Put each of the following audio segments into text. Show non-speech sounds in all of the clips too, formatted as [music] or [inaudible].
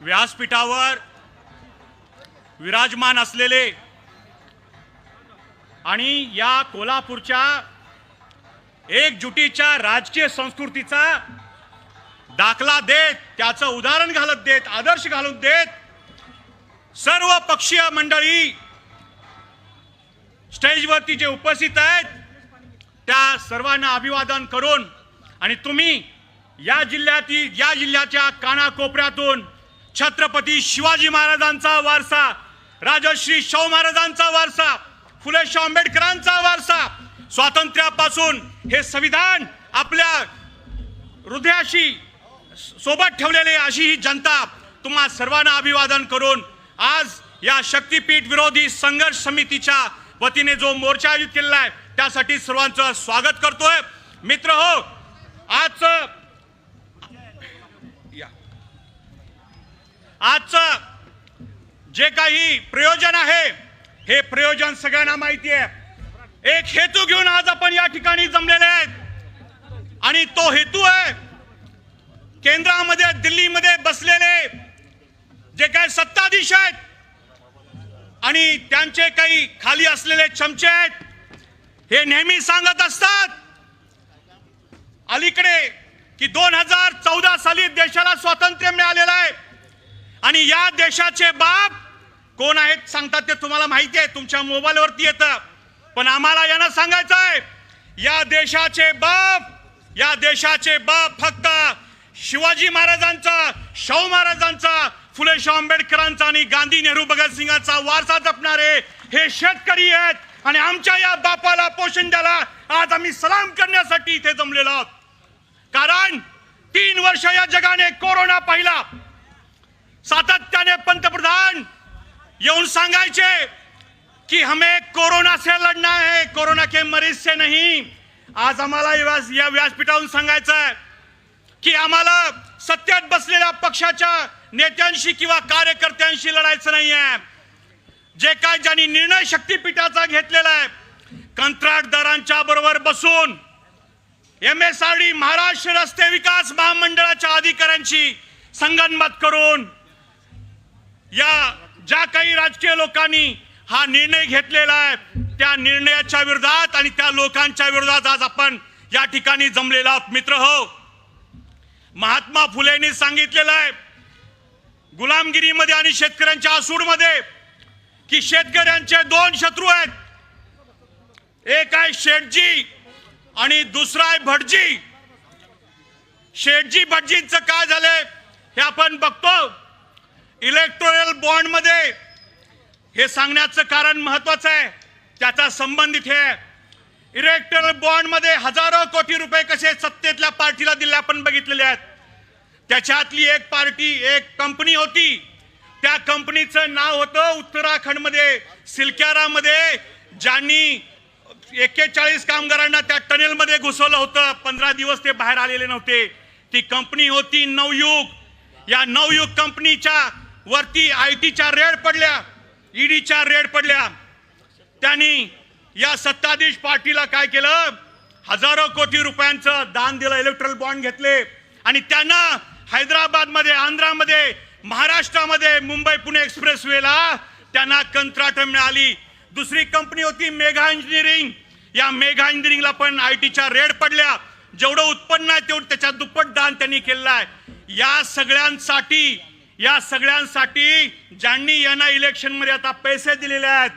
व्यासपीठावर विराजमान असलेले आणि या कोल्हापूरच्या एकजुटीच्या राजकीय संस्कृतीचा दाखला देत त्याचं उदाहरण घालत देत आदर्श घालून देत सर्व पक्षीय मंडळी स्टेजवरती जे उपस्थित आहेत त्या सर्वांना अभिवादन करून आणि तुम्ही या जिल्ह्यातील या जिल्ह्याच्या कानाकोपऱ्यातून छत्रपती शिवाजी महाराजांचा वारसा राजश्री शाहू महाराजांचा वारसा फुले शाह आंबेडकरांचा वारसा स्वातंत्र्यापासून हे संविधान आपल्या हृदयाशी सोबत ठेवलेले अशी ही जनता तुम्हा सर्वांना अभिवादन करून आज या शक्तीपीठ विरोधी संघर्ष समितीच्या वतीने जो मोर्चा आयोजित केलेला आहे त्यासाठी सर्वांचं स्वागत करतोय. मित्र हो आज आजचं जे काही प्रयोजन आहे हे प्रयोजन सगळ्यांना माहिती आहे. एक हेतू घेऊन आज आपण या ठिकाणी जमलेले आहेत. आणि तो हेतू आहे केंद्रामध्ये दिल्लीमध्ये बसलेले जे काही सत्ताधीश आहेत आणि त्यांचे काही खाली असलेले चमचे आहेत हे नेहमी सांगत असतात अलीकडे की दोन हजार चौदा साली देशाला स्वातंत्र्य मिळालेलं आहे. आणि या देशाचे बाप कोण आहेत सांगतात ते तुम्हाला माहिती आहे. तुमच्या मोबाईलवरती येतं. पण आम्हाला यांना सांगायचं आहे या देशाचे बाप या देशाचे बाप फक्त शिवाजी महाराजांचा शाहू महाराजांचा फुले शाह आंबेडकरांचा आणि गांधी नेहरू भगतसिंगाचा वारसा जपणारे हे शेतकरी आहेत. आणि आमच्या या बापाला पोषण द्यायला आज आम्ही सलाम करण्यासाठी इथे जमलेलो आहोत. कारण तीन वर्ष या जगाने कोरोना पाहिला. सातत्याने पंतप्रधान येऊन सांगायचे कि हमें कोरोना से लढना है कोरोना के मरीज से नहीं. आज आम्हाला या व्यास- या व्यासपीठावरून सांगायचं आहे की आम्हाला सत्यात बसलेल्या पक्षाच्या नेत्यांशी किंवा कार्यकर्त्यांशी लढायचं नाही आहे. जे काय ज्यांनी निर्णय शक्तीपीठाचा घेतलेला आहे कंत्राटदारांच्या बरोबर बसून M S R D Maharashtra रस्ते विकास महामंडळाच्या अधिकाऱ्यांची संगनमत करून या ज्या काही राजकीय लोकांनी हा निर्णय घेतलेला आहे त्या निर्णयाच्या विरोधात आणि त्या लोकांच्या विरोधात आज आपण या ठिकाणी जमलेला आहोत. मित्र हो महात्मा फुलेंनी सांगितलेलं आहे गुलामगिरीमध्ये आणि शेतकऱ्यांच्या आसूडमध्ये की शेतकऱ्यांचे दोन शत्रू आहेत. एक आहे शेठजी आणि दुसरा आहे भटजी. शेठजी भटजींचं काय झालंय हे आपण बघतो. इलेक्ट्रोरल बॉन्डमध्ये हे सांगण्याचं कारण महत्वाचं आहे. त्याचा संबंध इथे इलेक्ट्रोरल बॉन्डमध्ये हजारो कोटी रुपये कसे सत्तेतल्या पार्टीला दिले आपण बघितलेले आहेत. त्याच्यातली एक पार्टी एक कंपनी होती. त्या कंपनीचं नाव होतं उत्तराखंडमध्ये सिलक्यारामध्ये ज्यांनी एक्केचाळीस कामगारांना त्या टनेलमध्ये घुसवलं होतं. पंधरा दिवस ते बाहेर आलेले नव्हते. ती कंपनी होती नवयुग. या नवयुग कंपनीच्या वरती आय टीच्या रेड पडल्या ईडीच्या रेड पडल्या. त्यांनी या सत्ताधीश पार्टीला काय केलं? हजारो कोटी रुपयांचं दान दिलं इलेक्ट्रल बॉन्ड घेतले. आणि त्यांना हैदराबादमध्ये आंध्रामध्ये महाराष्ट्रामध्ये मुंबई पुणे एक्सप्रेस वेला त्यांना कंत्राट मिळाली. दुसरी कंपनी होती मेघा इंजिनिअरिंग. या मेघा इंजिनिअरिंगला पण आय टीच्या रेड पडल्या. जेवढं उत्पन्न आहे तेवढं त्याच्या दुप्पट दान त्यांनी केलेलं आहे. या सगळ्यांसाठी या सगळ्यांसाठी ज्यांनी यांना इलेक्शनमध्ये आता पैसे दिलेले आहेत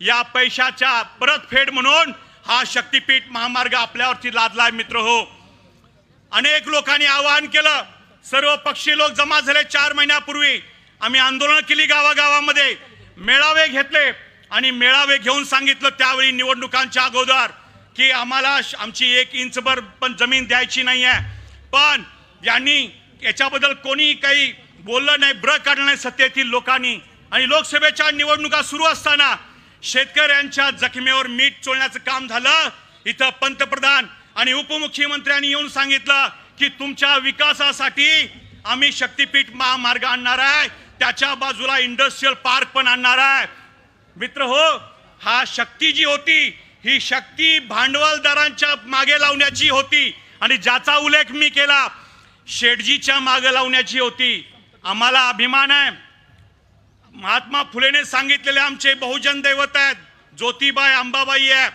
या पैशाच्या परतफेड म्हणून हा शक्तीपीठ महामार्ग आपल्यावरती लादलाय मित्र हो. अनेक लोकांनी आवाहन केलं सर्व पक्षी लोक जमा झाले चार महिन्यापूर्वी. आम्ही आंदोलन केली गावागावामध्ये. मेळावे घेतले. आणि मेळावे घेऊन सांगितलं त्यावेळी निवडणुकांच्या अगोदर की आम्हाला आमची एक इंचभर पण जमीन द्यायची नाही आहे पण यांनी याच्याबद्दल कोणी काही बोललं नाही ब्र काढलं नाही सत्तेतील लोकांनी. आणि लोकसभेच्या निवडणुका सुरू असताना शेतकऱ्यांच्या जखमेवर मीठ चोळण्याचं काम झालं. इथं पंतप्रधान आणि उपमुख्यमंत्र्यांनी येऊन सांगितलं की तुमच्या विकासासाठी आम्ही शक्तीपीठ महामार्ग आणणार आहे. त्याच्या बाजूला इंडस्ट्रीयल पार्क पण आणणार आहे. मित्र हो हा शक्ती जी होती ही शक्ती भांडवलदारांच्या मागे लावण्याची होती. आणि ज्याचा उल्लेख मी केला शेटजीच्या मागे लावण्याची होती. आम्हाला अभिमान आहे. महात्मा फुलेने सांगितलेले आमचे बहुजन दैवत आहेत. ज्योतिबाई अंबाबाई आहे.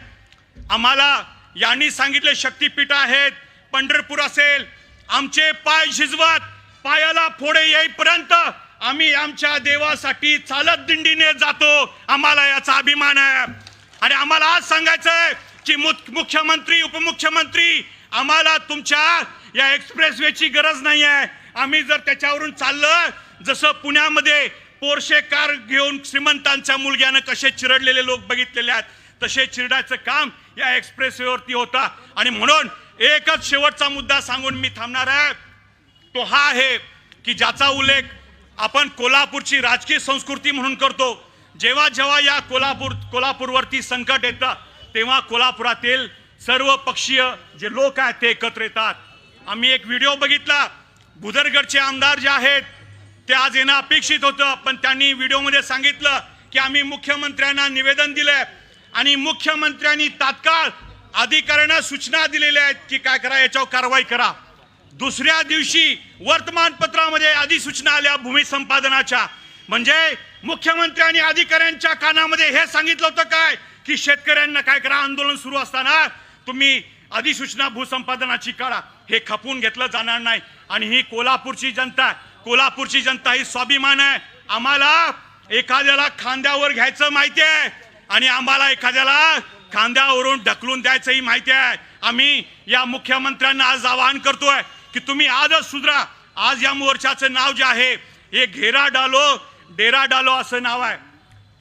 आम्हाला यांनी सांगितले शक्तीपीठ आहेत पंढरपूर असेल. आमचे पाय शिजवत पायाला फोडे येईपर्यंत आम्ही आमच्या देवासाठी चालत दिंडीने जातो. आम्हाला याचा अभिमान आहे. आणि आम्हाला आज सांगायचं आहे की मुख- मुख्यमंत्री उपमुख्यमंत्री आम्हाला तुमच्या या एक्सप्रेसवेची गरज नाही आहे आम्ही जर त्याच्यावरून चाललं जसं पुण्यामध्ये पोरशे कार घेऊन श्रीमंतांच्या मुलग्यानं कसे चिरडलेले लोक बघितलेले आहेत तसे चिरडायचं काम या एक्सप्रेसवेवरती होता. आणि म्हणून एकच शेवटचा मुद्दा सांगून मी थांबणार आहे. तो हा आहे की ज्याचा उल्लेख आपण कोल्हापूरची राजकीय संस्कृती म्हणून करतो. जेव्हा जेव्हा या कोल्हापूर कोल्हापूरवरती संकट येतं तेव्हा कोल्हापुरातील सर्व पक्षीय जे लोक आहेत ते एकत्र येतात. आम्ही एक व्हिडिओ बघितला. भुदरगडचे आमदार जे आहेत ते आज येणं अपेक्षित होतं पण त्यांनी व्हिडिओमध्ये सांगितलं की आम्ही मुख्यमंत्र्यांना निवेदन दिलंय आणि मुख्यमंत्र्यांनी तात्काळ अधिकाऱ्यांना सूचना दिलेल्या आहेत की काय करा याच्यावर कारवाई करा. दुसऱ्या दिवशी वर्तमानपत्रामध्ये अधिसूचना आल्या भूमी संपादनाच्या. म्हणजे मुख्यमंत्री आणि अधिकाऱ्यांच्या कानामध्ये हे सांगितलं होतं काय? की शेतकऱ्यांना काय करा आंदोलन सुरू असताना तुम्ही अधिसूचना भूसंपादनाची काढा. हे खपून घेतलं जाणार नाही. आणि ही कोल्हापूरची जनता कोल्हापूरची जनता ही स्वाभिमान आहे. आम्हाला एखाद्याला खांद्यावर घ्यायचं माहिती आहे आणि आम्हाला एखाद्याला खांद्यावरून ढकलून द्यायचंही माहिती आहे. आम्ही या मुख्यमंत्र्यांना आज आवाहन करतोय की तुम्ही आजच सुधरा. आज या मोर्चाचं नाव जे आहे हे घेरा डालो डेरा डालो असं नाव आहे.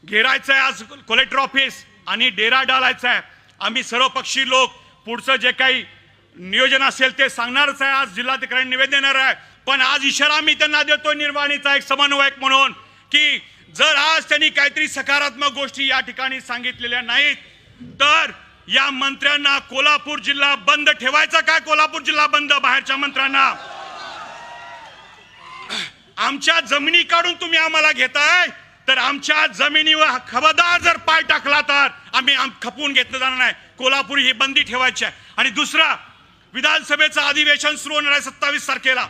घेरायचं आहे आज कलेक्टर ऑफिस आणि डेरा डालायचा आहे आम्ही सर्वपक्षी लोक पुढचं जे काही नियोजन असेल ते सांगणारच आहे. आज जिल्हाधिकारी निवेदन देणार आहे. पण आज इशारा मी त्यांना देतो निर्वाणीचा एक समन्वयक म्हणून की जर आज त्यांनी काहीतरी सकारात्मक गोष्टी या ठिकाणी सांगितलेल्या नाहीत तर या मंत्र्यांना कोल्हापूर जिल्हा बंद ठेवायचा काय कोल्हापूर जिल्हा बंद? बाहेरच्या मंत्र्यांना. आमच्या जमिनी काढून तुम्ही आम्हाला घेताय तर आमच्या जमिनीवर खबरदार जर पाय टाकला तर आम्ही खपवून घेतलं जाणार नाही. कोल्हापूर ही बंदी ठेवायची आहे. आणि दुसरा विधानसभेचं अधिवेशन सुरू होणार आहे सत्तावीस तारखेला.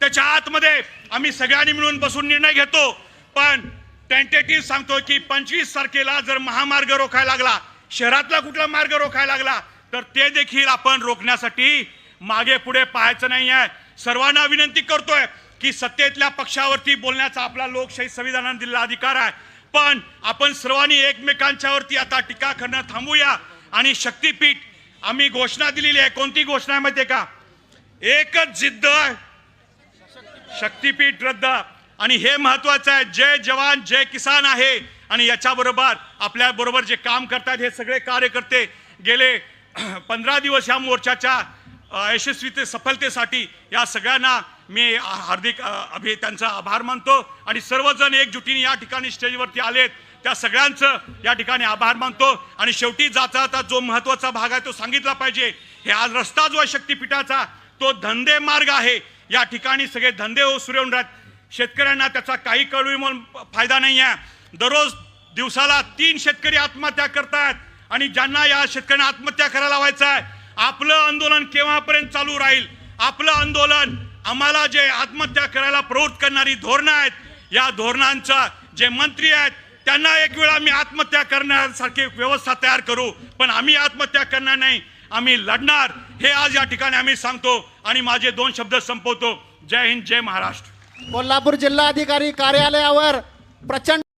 त्याच्या आतमध्ये आम्ही सगळ्यांनी मिळून बसून निर्णय घेतो. पण टेंटेटिव्ह सांगतो की पंचवीस तारखेला जर महामार्ग रोखायला लागला शहरातला कुठला मार्ग रोखायला लागला तर ते देखील आपण रोखण्यासाठी मागे पुढे पाहायचं नाही आहे सर्वांना विनंती करतोय की सत्तेतल्या पक्षावरती बोलण्याचा आपला लोकशाही संविधानाने दिलेला अधिकार आहे. पण आपण सर्वांनी एकमेकांच्यावरती आता टीका करणं थांबूया. आणि शक्तीपीठ आम्ही घोषणा दिलेली आहे. कोणती घोषणा आहे का? एकच जिद्द शक्तीपीठ रद्द. आणि हे महत्वाचं आहे. जय जवान जय किसान आहे. आणि याच्याबरोबर आपल्याबरोबर जे काम करतात हे सगळे कार्यकर्ते गेले [clears throat] पंधरा दिवस या मोर्चाच्या यशस्वीते सफलतेसाठी या सगळ्यांना मी हार्दिक अभि त्यांचा आभार मानतो आणि सर्वजण एकजुटीने या ठिकाणी स्टेजवरती आलेत. त्या सगळ्यांचं या ठिकाणी आभार मानतो आणि शेवटी जाता जाता जो महत्त्वाचा भाग आहे तो सांगितला पाहिजे. हे आज रस्ता जो आहे शक्तीपीठाचा तो धंदे मार्ग आहे. या ठिकाणी सगळे धंदे हो सुरू होऊन राहत. शेतकऱ्यांना त्याचा काही कळवी म्हणून फायदा नाही आहे दररोज दिवसाला तीन शेतकरी आत्महत्या करतात आणि ज्यांना या शेतकऱ्यांना आत्महत्या करायला व्हायचं आहे आपलं आंदोलन केव्हापर्यंत चालू राहील? आपलं आंदोलन आम्हाला जे आत्महत्या करायला प्रवृत्त करणारी धोरणं आहेत या धोरणांचा जे मंत्री आहेत त्यांना एक वेळा आम्ही आत्महत्या करण्यासारखी व्यवस्था तयार करू. पण आम्ही आत्महत्या करणार नाही. आम्ही लढणार. हे आज या ठिकाणी आम्ही सांगतो आणि माझे दोन शब्द संपवतो. जय हिंद जय महाराष्ट्र. कोल्हापूर जिल्हाधिकारी कार्यालयावर प्रचंड